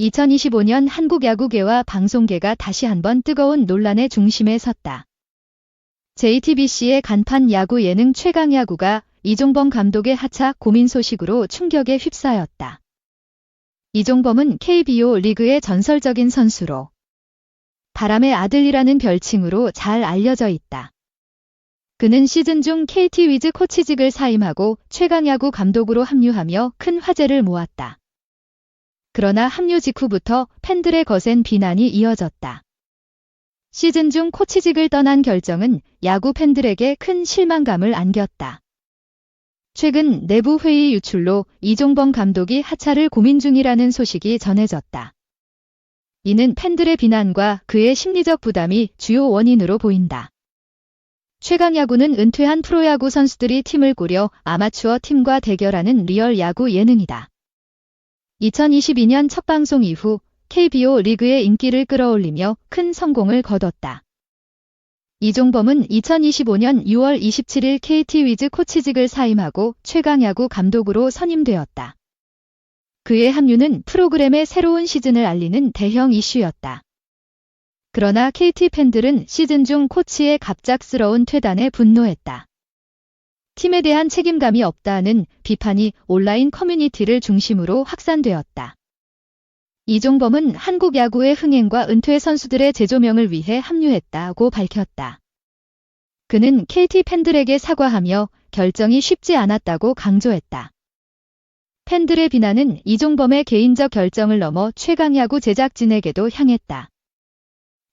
2025년 한국 야구계와 방송계가 다시 한번 뜨거운 논란의 중심에 섰다. JTBC의 간판 야구 예능 최강 야구가 이종범 감독의 하차 고민 소식으로 충격에 휩싸였다. 이종범은 KBO 리그의 전설적인 선수로 바람의 아들이라는 별칭으로 잘 알려져 있다. 그는 시즌 중 KT 위즈 코치직을 사임하고 최강 야구 감독으로 합류하며 큰 화제를 모았다. 그러나 합류 직후부터 팬들의 거센 비난이 이어졌다. 시즌 중 코치직을 떠난 결정은 야구 팬들에게 큰 실망감을 안겼다. 최근 내부 회의 유출로 이종범 감독이 하차를 고민 중이라는 소식이 전해졌다. 이는 팬들의 비난과 그의 심리적 부담이 주요 원인으로 보인다. 최강 야구는 은퇴한 프로야구 선수들이 팀을 꾸려 아마추어 팀과 대결하는 리얼 야구 예능이다. 2022년 첫 방송 이후 KBO 리그의 인기를 끌어올리며 큰 성공을 거뒀다. 이종범은 2025년 6월 27일 KT 위즈 코치직을 사임하고 최강 야구 감독으로 선임되었다. 그의 합류는 프로그램의 새로운 시즌을 알리는 대형 이슈였다. 그러나 KT 팬들은 시즌 중 코치의 갑작스러운 퇴단에 분노했다. 팀에 대한 책임감이 없다는 비판이 온라인 커뮤니티를 중심으로 확산되었다. 이종범은 한국 야구의 흥행과 은퇴 선수들의 재조명을 위해 합류했다고 밝혔다. 그는 KT 팬들에게 사과하며 결정이 쉽지 않았다고 강조했다. 팬들의 비난은 이종범의 개인적 결정을 넘어 최강야구 제작진에게도 향했다.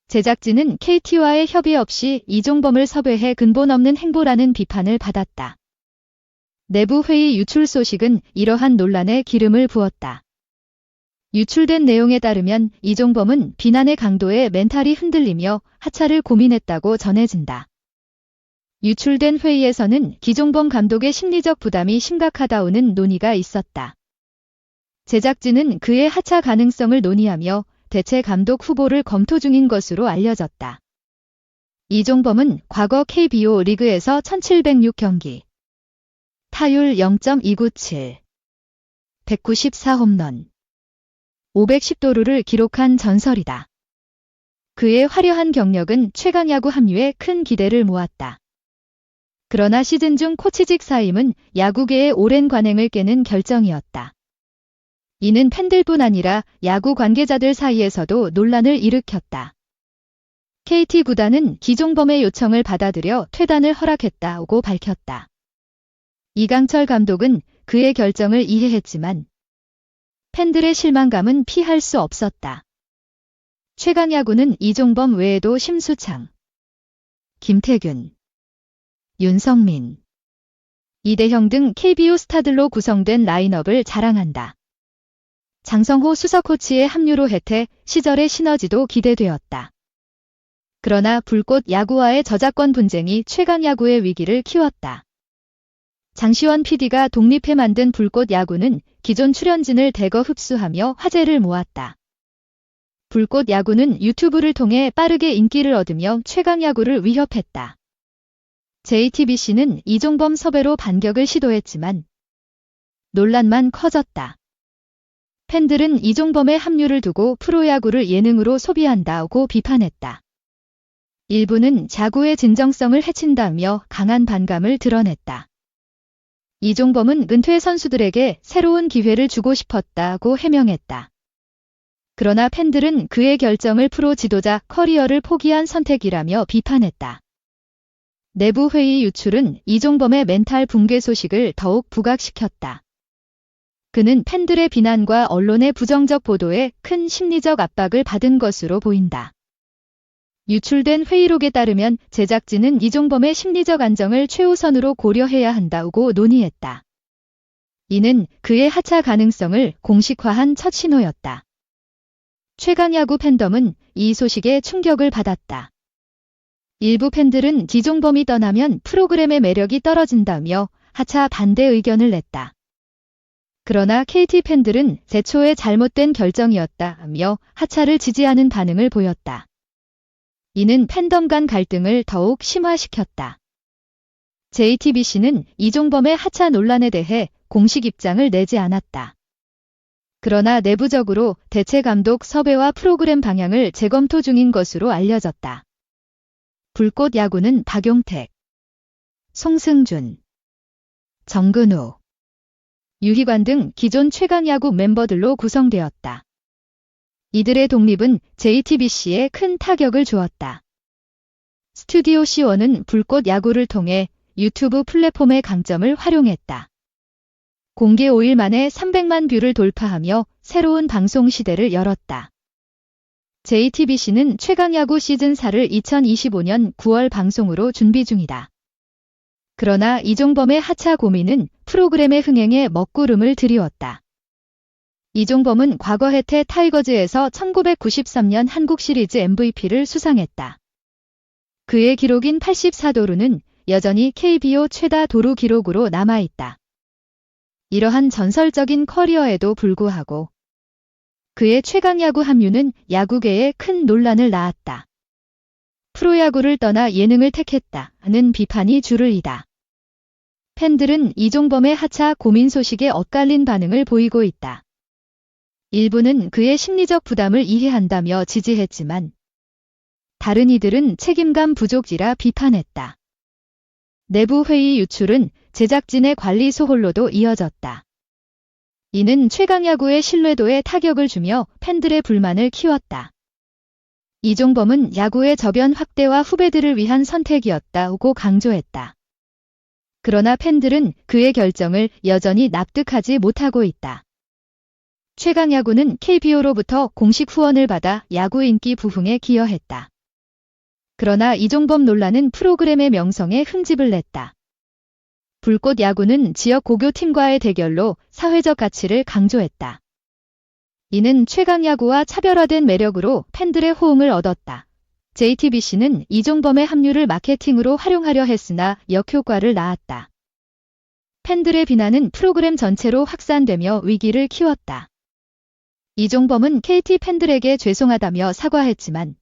제작진은 KT와의 협의 없이 이종범을 섭외해 근본 없는 행보라는 비판을 받았다. 내부 회의 유출 소식은 이러한 논란에 기름을 부었다. 유출된 내용에 따르면 이종범은 비난의 강도에 멘탈이 흔들리며 하차를 고민했다고 전해진다. 유출된 회의에서는 기종범 감독의 심리적 부담이 심각하다오는 논의가 있었다. 제작진은 그의 하차 가능성을 논의하며 대체 감독 후보를 검토 중인 것으로 알려졌다. 이종범은 과거 KBO 리그에서 1706경기, 타율 0.297, 194홈런, 510도루를 기록한 전설이다. 그의 화려한 경력은 최강야구 합류에 큰 기대를 모았다. 그러나 시즌 중 코치직 사임은 야구계의 오랜 관행을 깨는 결정이었다. 이는 팬들뿐 아니라 야구 관계자들 사이에서도 논란을 일으켰다. KT 구단은 기종범의 요청을 받아들여 퇴단을 허락했다고 밝혔다. 이강철 감독은 그의 결정을 이해했지만 팬들의 실망감은 피할 수 없었다. 최강야구는 이종범 외에도 심수창, 김태균, 윤성민, 이대형 등 KBO 스타들로 구성된 라인업을 자랑한다. 장성호 수석 코치의 합류로 혜태 시절의 시너지도 기대되었다. 그러나 불꽃 야구와의 저작권 분쟁이 최강 야구의 위기를 키웠다. 장시원 PD가 독립해 만든 불꽃 야구는 기존 출연진을 대거 흡수하며 화제를 모았다. 불꽃 야구는 유튜브를 통해 빠르게 인기를 얻으며 최강 야구를 위협했다. JTBC는 이종범 섭외로 반격을 시도했지만 논란만 커졌다. 팬들은 이종범의 합류를 두고 프로야구를 예능으로 소비한다고 비판했다. 일부는 자구의 진정성을 해친다며 강한 반감을 드러냈다. 이종범은 은퇴 선수들에게 새로운 기회를 주고 싶었다고 해명했다. 그러나 팬들은 그의 결정을 프로 지도자 커리어를 포기한 선택이라며 비판했다. 내부 회의 유출은 이종범의 멘탈 붕괴 소식을 더욱 부각시켰다. 그는 팬들의 비난과 언론의 부정적 보도에 큰 심리적 압박을 받은 것으로 보인다. 유출된 회의록에 따르면 제작진은 이종범의 심리적 안정을 최우선으로 고려해야 한다고 논의했다. 이는 그의 하차 가능성을 공식화한 첫 신호였다. 최강야구 팬덤은 이 소식에 충격을 받았다. 일부 팬들은 지종범이 떠나면 프로그램의 매력이 떨어진다며 하차 반대 의견을 냈다. 그러나 KT 팬들은 제초의 잘못된 결정이었다며 하차를 지지하는 반응을 보였다. 이는 팬덤 간 갈등을 더욱 심화시켰다. JTBC는 이종범의 하차 논란에 대해 공식 입장을 내지 않았다. 그러나 내부적으로 대체 감독 섭외와 프로그램 방향을 재검토 중인 것으로 알려졌다. 불꽃 야구는 박용택, 송승준, 정근우, 유희관 등 기존 최강 야구 멤버들로 구성되었다. 이들의 독립은 JTBC에 큰 타격을 주었다. 스튜디오 C1은 불꽃 야구를 통해 유튜브 플랫폼의 강점을 활용했다. 공개 5일 만에 300만 뷰를 돌파하며 새로운 방송 시대를 열었다. JTBC는 최강야구 시즌4를 2025년 9월 방송으로 준비 중이다. 그러나 이종범의 하차 고민은 프로그램의 흥행에 먹구름을 들이웠다. 이종범은 과거 혜태 타이거즈에서 1993년 한국 시리즈 MVP를 수상했다. 그의 기록인 84도루는 여전히 KBO 최다 도루 기록으로 남아있다. 이러한 전설적인 커리어에도 불구하고 그의 최강 야구 합류는 야구계에 큰 논란을 낳았다. 프로야구를 떠나 예능을 택했다는 비판이 줄을 이다. 팬들은 이종범의 하차 고민 소식에 엇갈린 반응을 보이고 있다. 일부는 그의 심리적 부담을 이해한다며 지지했지만 다른 이들은 책임감 부족이라 비판했다. 내부 회의 유출은 제작진의 관리 소홀로도 이어졌다. 이는 최강야구의 신뢰도에 타격을 주며 팬들의 불만을 키웠다. 이종범은 야구의 저변 확대와 후배들을 위한 선택이었다고 강조했다. 그러나 팬들은 그의 결정을 여전히 납득하지 못하고 있다. 최강 야구는 KBO로부터 공식 후원을 받아 야구 인기 부흥에 기여했다. 그러나 이종범 논란은 프로그램의 명성에 흠집을 냈다. 불꽃 야구는 지역 고교 팀과의 대결로 사회적 가치를 강조했다. 이는 최강 야구와 차별화된 매력으로 팬들의 호응을 얻었다. JTBC는 이종범의 합류를 마케팅으로 활용하려 했으나 역효과를 낳았다. 팬들의 비난은 프로그램 전체로 확산되며 위기를 키웠다. 이종범은 KT 팬들에게 죄송하다며 사과했지만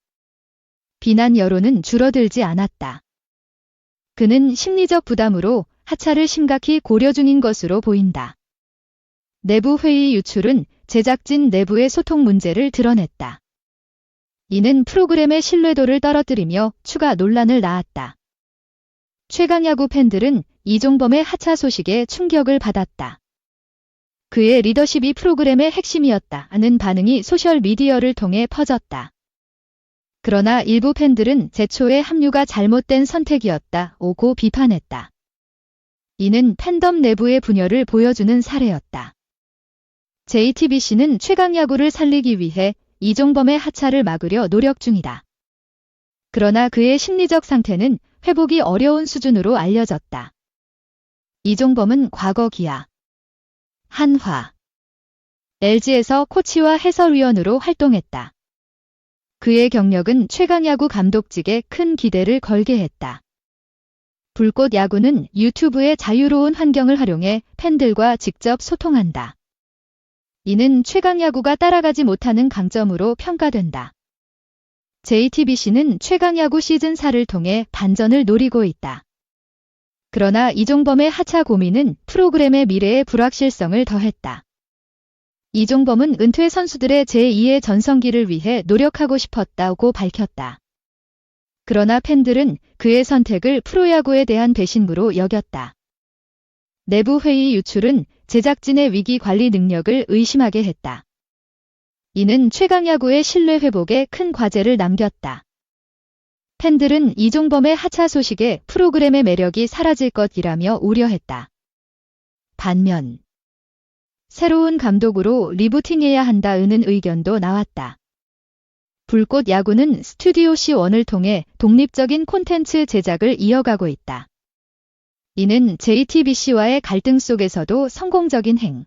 비난 여론은 줄어들지 않았다. 그는 심리적 부담으로 하차를 심각히 고려 중인 것으로 보인다. 내부 회의 유출은 제작진 내부의 소통 문제를 드러냈다. 이는 프로그램의 신뢰도를 떨어뜨리며 추가 논란을 낳았다. 최강야구 팬들은 이종범의 하차 소식에 충격을 받았다. 그의 리더십이 프로그램의 핵심이었다는 반응이 소셜미디어를 통해 퍼졌다. 그러나 일부 팬들은 제초의 합류가 잘못된 선택이었다고 비판했다. 이는 팬덤 내부의 분열을 보여주는 사례였다. JTBC는 최강 야구를 살리기 위해 이종범의 하차를 막으려 노력 중이다. 그러나 그의 심리적 상태는 회복이 어려운 수준으로 알려졌다. 이종범은 과거 기아, 한화, LG에서 코치와 해설위원으로 활동했다. 그의 경력은 최강야구 감독직에 큰 기대를 걸게 했다. 불꽃 야구는 유튜브의 자유로운 환경을 활용해 팬들과 직접 소통한다. 이는 최강 야구가 따라가지 못하는 강점으로 평가된다. JTBC는 최강 야구 시즌4를 통해 반전을 노리고 있다. 그러나 이종범의 하차 고민은 프로그램의 미래의 불확실성을 더했다. 이종범은 은퇴 선수들의 제2의 전성기를 위해 노력하고 싶었다고 밝혔다. 그러나 팬들은 그의 선택을 프로야구에 대한 배신으로 여겼다. 내부 회의 유출은 제작진의 위기 관리 능력을 의심하게 했다. 이는 최강야구의 신뢰 회복에 큰 과제를 남겼다. 팬들은 이종범의 하차 소식에 프로그램의 매력이 사라질 것이라며 우려했다. 반면 새로운 감독으로 리부팅해야 한다는 의견도 나왔다. 불꽃 야구는 스튜디오 C1을 통해 독립적인 콘텐츠 제작을 이어가고 있다. 이는 JTBC와의 갈등 속에서도 성공적인 행.